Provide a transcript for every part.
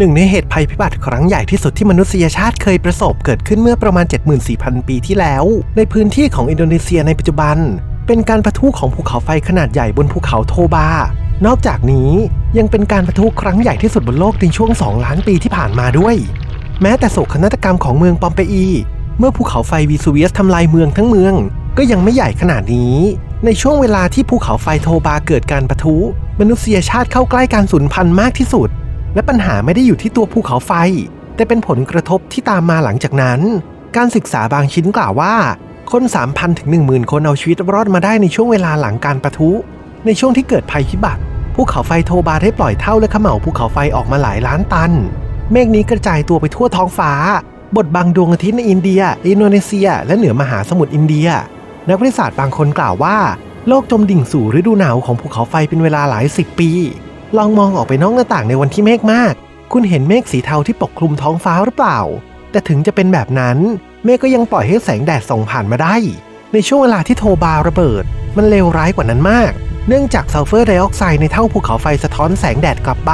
หนึ่งในเหตุภัยพิบัติครั้งใหญ่ที่สุดที่มนุษยชาติเคยประสบเกิดขึ้นเมื่อประมาณ 74,000 ปีที่แล้ว ในพื้นที่ของอินโดนีเซียในปัจจุบัน เป็นการประทุของภูเขาไฟขนาดใหญ่บนภูเขาโทบานอกจากนี้ยังเป็นการประทุครั้งใหญ่ที่สุดบนโลกในช่วง 2 ล้านปีที่ผ่านมาด้วย แม้แต่โศกนาฏกรรมของเมืองปอมเปอี เมื่อภูเขาไฟวีซูเวียสทำลายเมืองทั้งเมือง ก็ยังไม่ใหญ่ขนาดนี้ ในช่วงเวลาที่ภูเขาไฟโทบาเกิดการประทุ มนุษยชาติเข้าใกล้การสูญพันธุ์มากที่สุด และปัญหาไม่ได้อยู่ที่ตัวภูเขาไฟ แต่เป็นผลกระทบที่ตามมาหลังจากนั้น การศึกษาบางชิ้นกล่าวว่า คน 3,000 ถึง 10,000 คนเอาชีวิตรอดมาได้ในช่วงเวลาหลังการประทุ ในช่วงที่เกิดภัยพิบัติภูเขาไฟโทบาได้ปล่อยเท่าและเขม่าภูเขาไฟออกมาหลายล้านตัน เมฆนี้กระจายตัวไปทั่วท้องฟ้า บดบังดวงอาทิตย์ในอินเดีย อินโดนีเซีย และเหนือมหาสมุทรอินเดีย นักวิทยาศาสตร์บางคนกล่าวว่า โลกจมดิ่งสู่ฤดูหนาวของภูเขาไฟเป็นเวลาหลายสิบปี ลองมองออกไปนอกหน้าต่างในวันที่เมฆมาก คุณเห็นเมฆสีเทาที่ปกคลุมท้องฟ้าหรือเปล่า แต่ถึงจะเป็นแบบนั้น เมฆก็ยังปล่อยให้แสงแดดส่องผ่านมาได้ ในช่วงเวลาที่โทบาระเบิด มันเลวร้ายกว่านั้นมาก เนื่องจากซัลเฟอร์ไดออกไซด์ในเท่าภูเขาไฟสะท้อนแสงแดดกลับไป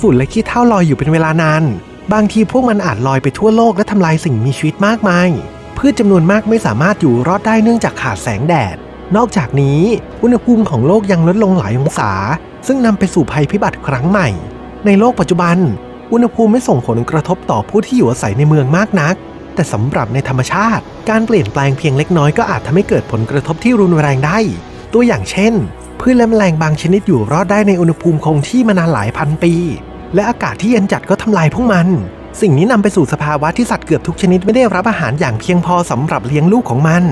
ฝุ่นและขี้เถ้าลอยอยู่เป็นเวลานาน บางทีพวกมันอาจลอยไปทั่วโลกและทำลายสิ่งมีชีวิตมากมาย พืชจำนวนมากไม่สามารถอยู่รอดได้เนื่องจากขาดแสงแดด นอกจากนี้ อุณหภูมิของโลกยังลดลงหลายองศา ซึ่งนำไปสู่ภัยพิบัติครั้งใหม่ ในโลกปัจจุบัน อุณหภูมิไม่ส่งผลกระทบต่อผู้ที่อยู่อาศัยในเมืองมากนัก แต่สำหรับในธรรมชาติ การเปลี่ยนแปลงเพียงเล็กน้อยก็อาจทำให้เกิดผลกระทบที่รุนแรงได้ ตัวอย่างเช่นพืชและแมลงบางชนิดอยู่รอดได้ในอุณหภูมิคงที่มานานหลายพันปี และอากาศที่เย็นจัดก็ทำลายพวกมัน สิ่งนี้นำไปสู่สภาวะที่สัตว์เกือบทุกชนิดไม่ได้รับอาหารอย่างเพียงพอสำหรับเลี้ยงลูกของมัน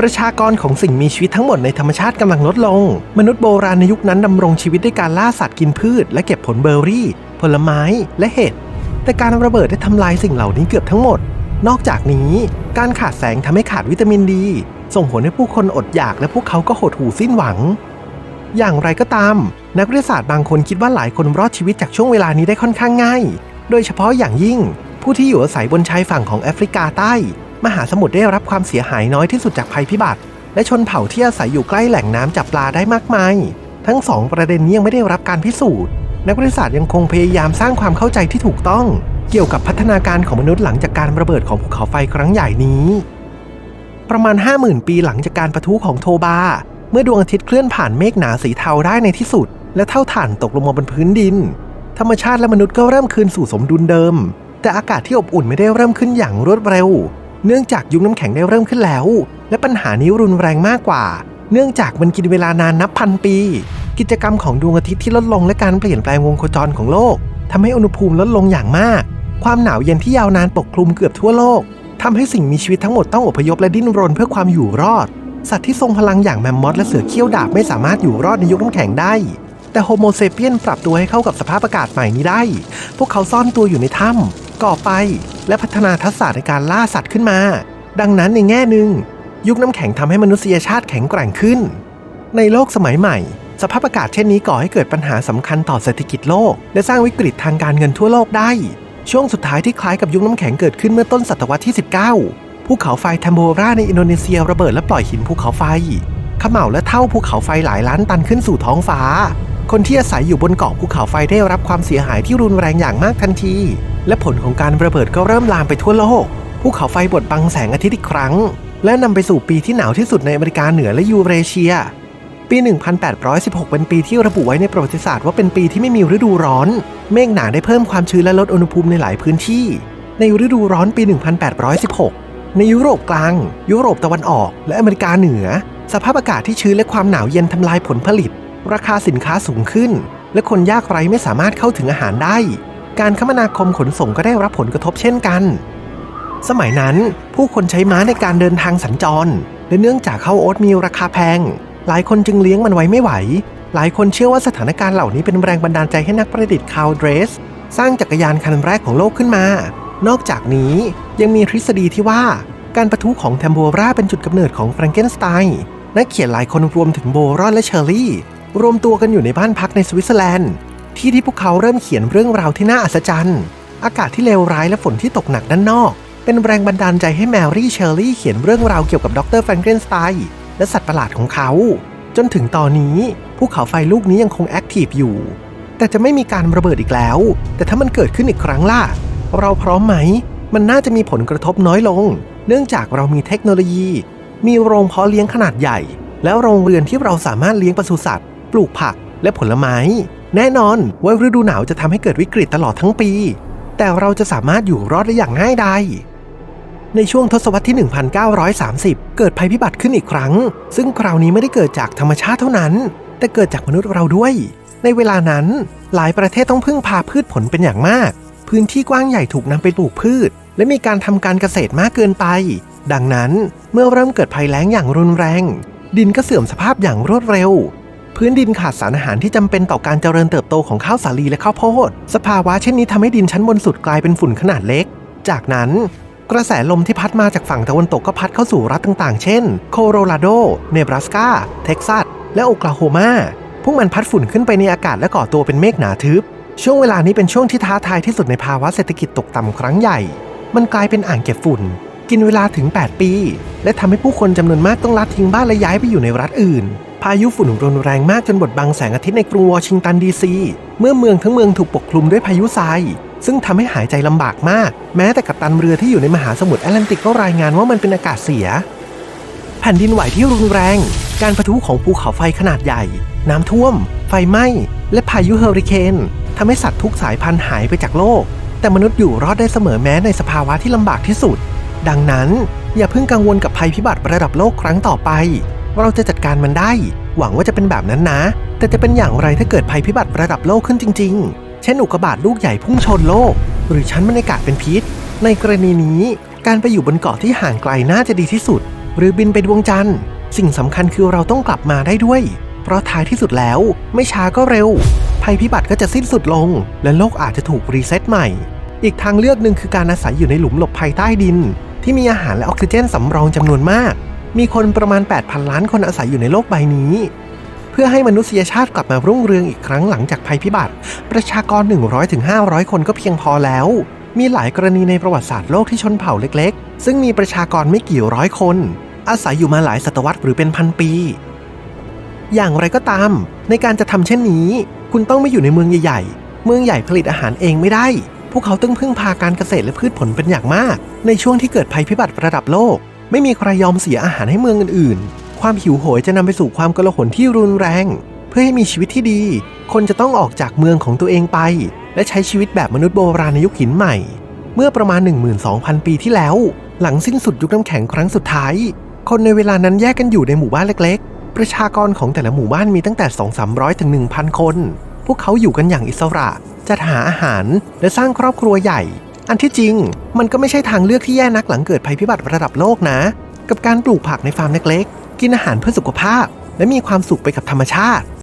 ประชากรของสิ่งมีชีวิตทั้งหมดในธรรมชาติกำลังลดลง มนุษย์โบราณในยุคนั้นดำรงชีวิตด้วยการล่าสัตว์กินพืช และเก็บผลเบอร์รี่ ผลไม้ และเห็ด แต่การระเบิดได้ทำลายสิ่งเหล่านี้เกือบทั้งหมด นอกจากนี้ การขาดแสงทำให้ขาดวิตามินดี ส่งผลให้ผู้คนอดอยากและพวกเขาก็หดหู่สิ้นหวัง อย่างไรก็ตาม นักวิทยาศาสตร์บางคนคิดว่าหลายคนรอดชีวิตจากช่วงเวลานี้ได้ค่อนข้างง่าย โดยเฉพาะอย่างยิ่งผู้ที่อยู่อาศัยบนชายฝั่งของแอฟริกาใต้ มหาสมุทรได้รับความเสียหายน้อยที่สุดจากภัยพิบัติ และชนเผ่าที่อาศัยอยู่ใกล้แหล่งน้ำจับปลาได้มากมาย ทั้งสองประเด็นนี้ยังไม่ได้รับการพิสูจน์ นักวิทยาศาสตร์ยังคงพยายามสร้างความเข้าใจที่ถูกต้อง เกี่ยวกับพัฒนาการของมนุษย์หลังจากการระเบิดของภูเขาไฟครั้งใหญ่นี้ ประมาณ 50,000 ปีหลังจากการประทุของโทบา เมื่อดวงอาทิตย์เคลื่อนผ่านเมฆหนาสีเทาได้ในที่สุด และเท่าฐานตกลงมาบนพื้นดิน ธรรมชาติและมนุษย์ก็เริ่มคืนสู่สมดุลเดิม แต่อากาศที่อบอุ่นไม่ได้เริ่มขึ้นอย่างรวดเร็ว เนื่องจากยุคน้ำแข็งได้เริ่มขึ้นแล้ว และปัญหานี้รุนแรงมากกว่า เนื่องจากมันกินเวลานานนับพันปี กิจกรรมของดวงอาทิตย์ที่ลดลงและการเปลี่ยนแปลงวงโคจรของโลกทำให้อุณหภูมิลดลงอย่างมาก ความหนาวเย็นที่ยาวนานปกคลุมเกือบทั่วโลกทำให้สิ่งมีชีวิตทั้งหมดต้องอพยพและดิ้นรนเพื่อความอยู่รอด สัตว์ที่ทรงพลังอย่างแมมมอธและเสือเขี้ยวดาบไม่สามารถอยู่รอดในยุคน้ำแข็งได้แต่โฮโมเซเปียนปรับตัวให้เข้ากับสภาพอากาศใหม่นี้ได้ พวกเขาซ่อนตัวอยู่ในถ้ำ ก่อไฟและพัฒนาทักษะในการล่าสัตว์ขึ้นมา ดังนั้นในแง่หนึ่ง ยุคน้ำแข็งทำให้มนุษยชาติแข็งแกร่งขึ้น ในโลกสมัยใหม่ สภาพอากาศเช่นนี้ก่อให้เกิดปัญหาสำคัญต่อเศรษฐกิจโลก และสร้างวิกฤตทางการเงินทั่วโลกได้ ช่วงสุดท้ายที่คล้ายกับยุคน้ำแข็งเกิดขึ้นเมื่อต้นศตวรรษที่ 19 ภูเขาไฟแทมโบราในอินโดนีเซียระเบิดและปล่อยหินภูเขาไฟขม่าวและเท่าภูเขาไฟหลายล้านตันขึ้นสู่ท้องฟ้า คนที่อาศัยอยู่บนเกาะภูเขาไฟได้รับความเสียหายที่รุนแรงอย่างมากทันที และผลของการระเบิดก็เริ่มลามไปทั่วโลก ภูเขาไฟบดบังแสงอาทิตย์อีกครั้ง และนำไปสู่ปีที่หนาวที่สุดในอเมริกาเหนือและยูเรเชีย ปี 1816 เป็นปีที่ระบุไว้ในประวัติศาสตร์ว่าเป็นปีที่ไม่มีฤดูร้อน เมฆหนาได้เพิ่มความชื้นและลดอุณหภูมิในหลายพื้นที่ ในฤดูร้อนปี 1816 ในยุโรปกลาง ยุโรปตะวันออก และอเมริกาเหนือ สภาพอากาศที่ชื้นและความหนาวเย็นทำลายผลผลิต ราคาสินค้าสูงขึ้น และคนยากไร้ไม่สามารถเข้าถึงอาหารได้ การคมนาคมขนส่งก็ได้รับผลกระทบเช่นกัน สมัยนั้นผู้คนใช้ม้าในการเดินทางสัญจร และเนื่องจากข้าวโอ๊ตมีราคาแพง หลายคนจึงเลี้ยงมันไว้ไม่ไหว หลายคนเชื่อว่าสถานการณ์เหล่านี้เป็นแรงบันดาลใจให้นักประดิษฐ์คาร์ลเดรส สร้างจักรยานคันแรกของโลกขึ้นมา นอกจากนี้ยังมีทฤษฎีที่ว่าการประทุของแทมโบราเป็นจุดกำเนิดของแฟรงเกนสไตน์นักเขียนหลายคนรวมถึงโบรอนและเชอร์รี่ รวมตัวกันอยู่ในบ้านพักในสวิตเซอร์แลนด์ ที่ที่พวกเขาเริ่มเขียนเรื่องราวที่น่าอัศจรรย์ อากาศที่เลวร้ายและฝนที่ตกหนักด้านนอก เป็นแรงบันดาลใจให้แมรี่เชอร์รี่เขียนเรื่องราวเกี่ยวกับดรแฟรงเกนสไตน์และสัตว์ประหลาดของเขา จนถึงตอนนี้ภูเขาไฟลูกนี้ยังคงแอคทีฟอยู่ แต่จะไม่มีการระเบิดอีกแล้ว แต่ถ้ามันเกิดขึ้นอีกครั้งล่ะ เราพร้อมไหม มันน่าจะมีผลกระทบน้อยลง เนื่องจากเรามีเทคโนโลยี มีโรงเพาะเลี้ยงขนาดใหญ่ แล้วโรงเรือนที่เราสามารถเลี้ยงปศุสัตว์ ปลูกผักและผลไม้ แน่นอนว่าฤดูหนาวจะทำให้เกิดวิกฤตตลอดทั้งปี แต่เราจะสามารถอยู่รอดได้อย่างง่ายดายในช่วงทศวรรษที่ 1930 เกิดภัยพิบัติขึ้นอีกครั้ง ซึ่งคราวนี้ไม่ได้เกิดจากธรรมชาติเท่านั้น แต่เกิดจากมนุษย์เราด้วย ในเวลานั้น หลายประเทศต้องพึ่งพาพืชผลเป็นอย่างมาก พื้นที่กว้างใหญ่ถูกนำไปปลูกพืช และมีการทำการเกษตรมากเกินไป ดังนั้นเมื่อเริ่มเกิดภัยแล้งอย่างรุนแรง ดินก็เสื่อมสภาพอย่างรวดเร็ว พื้นดินขาดสารอาหารที่จำเป็นต่อการเจริญเติบโตของข้าวสาลีและข้าวโพด สภาวะเช่นนี้ทำให้ดินชั้นบนสุดกลายเป็นฝุ่นขนาดเล็ก จากนั้น กระแสลมที่พัดมาจากฝั่งตะวันตกก็พัดเข้าสู่รัฐต่างๆ เช่น โคโรราโด เนบราสกา เท็กซัส และโอคลาโฮมาพวกมันพัดฝุ่นขึ้นไปในอากาศและก่อตัวเป็นเมฆหนาทึบ ช่วงเวลานี้เป็นช่วงที่ท้าทายที่สุดในภาวะเศรษฐกิจตกต่ำครั้งใหญ่ มันกลายเป็นอ่างเก็บฝุ่น กินเวลาถึง 8 ปี และทำให้ผู้คนจำนวนมากต้องละทิ้งบ้านและย้ายไปอยู่ในรัฐอื่น พายุฝุ่นรุนแรงมากจนบดบังแสงอาทิตย์ในกรุงวอชิงตันดีซี เมื่อเมืองทั้งเมืองถูกปกคลุมด้วยพายุทราย ซึ่งทำให้หายใจลำบากมาก แม้แต่กัปตันเรือที่อยู่ในมหาสมุทรแอตแลนติกก็รายงานว่ามันเป็นอากาศเสีย แผ่นดินไหวที่รุนแรง การปะทุของภูเขาไฟขนาดใหญ่ น้ำท่วม ไฟไหม้ และพายุเฮอริเคนทำให้สัตว์ทุกสายพันธุ์หายไปจากโลก แต่มนุษย์อยู่รอดได้เสมอแม้ในสภาวะที่ลำบากที่สุด ดังนั้นอย่าเพิ่งกังวลกับภัยพิบัติระดับโลกครั้งต่อไป เราจะจัดการมันได้ หวังว่าจะเป็นแบบนั้นนะ แต่จะเป็นอย่างไรถ้าเกิดภัยพิบัติระดับโลกขึ้นจริง ๆ เช่นอุกกาบาตลูกใหญ่พุ่งชนโลก หรือชั้นบรรยากาศเป็นพิษ ในกรณีนี้ การไปอยู่บนเกาะที่ห่างไกลน่าจะดีที่สุด หรือบินไปดวงจันทร์ สิ่งสำคัญคือเราต้องกลับมาได้ด้วย เพราะท้ายที่สุดแล้วไม่ช้าก็เร็ว ภัยพิบัติก็จะสิ้นสุดลง และโลกอาจจะถูกรีเซ็ตใหม่ อีกทางเลือกหนึ่งคือการอาศัยอยู่ในหลุมหลบภัยใต้ดิน ที่มีอาหารและออกซิเจนสำรองจำนวนมาก มีคนประมาณ 8,000 ล้านคนอาศัยอยู่ในโลกใบนี้ เพื่อให้มนุษยชาติกลับมารุ่งเรืองอีกครั้งหลังจากภัยพิบัติ ประชากร 100-500 คนก็เพียงพอแล้ว มีหลายกรณีในประวัติศาสตร์โลกที่ชนเผ่าเล็กๆ ซึ่งมีประชากรไม่กี่ร้อยคน อาศัยอยู่มาหลายศตวรรษหรือเป็นพันปี อย่างไรก็ตาม ในการจะทำเช่นนี้ คุณต้องไม่อยู่ในเมืองใหญ่ๆ เมืองใหญ่ผลิตอาหารเองไม่ได้ พวกเขาต้องพึ่งพาการเกษตรและพืชผลเป็นอย่างมาก ในช่วงที่เกิดภัยพิบัติระดับโลก ไม่มีใครยอมเสียอาหารให้เมืองอื่นๆ ความหิวโหยจะนำไปสู่ความกลาหลที่รุนแรง เพื่อให้มีชีวิตที่ดี คนจะต้องออกจากเมืองของตัวเองไป และใช้ชีวิตแบบมนุษย์โบราณในยุคหินใหม่ เมื่อประมาณ 12,000 ปีที่แล้ว หลังสิ้นสุดยุคน้ำแข็งครั้งสุดท้าย คนในเวลานั้นแยกกันอยู่ในหมู่บ้านเล็กๆ ประชากรของแต่ละหมู่บ้านมีตั้งแต่ 2-300ถึง1,000 คน พวกเขาอยู่กันอย่างอิสระจัดหาอาหารและสร้างครอบครัวใหญ่ อันที่จริง มันก็ไม่ใช่ทางเลือกที่แย่นักหลังเกิดภัยพิบัติระดับโลกนะ กับการปลูกผักในฟาร์มเล็กๆ กินอาหารเพื่อสุขภาพ และมีความสุขไปกับธรรมชาติ